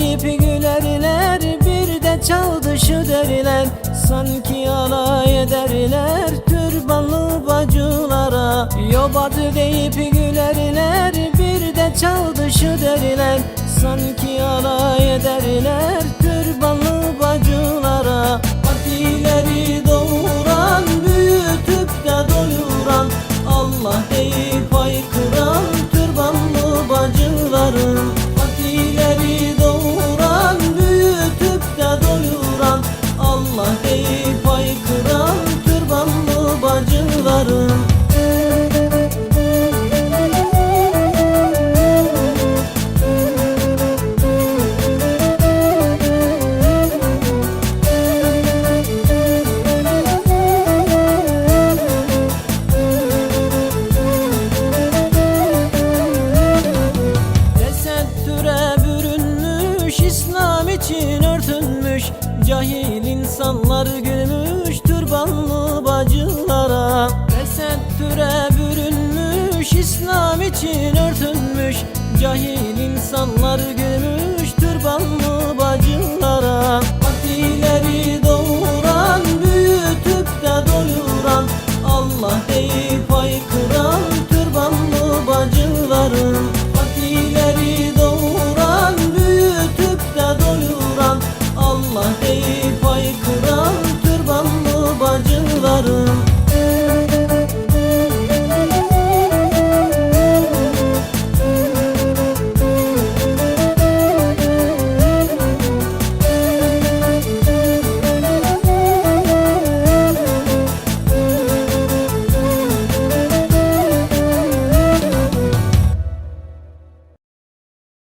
Deyip gülerler Bir de çaldı şu derler. Sanki alay ederler Türbanlı bacılara. Yobacı deyip gülerler Bir de çaldı şu derler. Sanki alay ederler Cahil insanlar gülmüş Türbanlı bacılara. Tesettüre bürünmüş İslam için örtünmüş Cahil insanlar gülmüş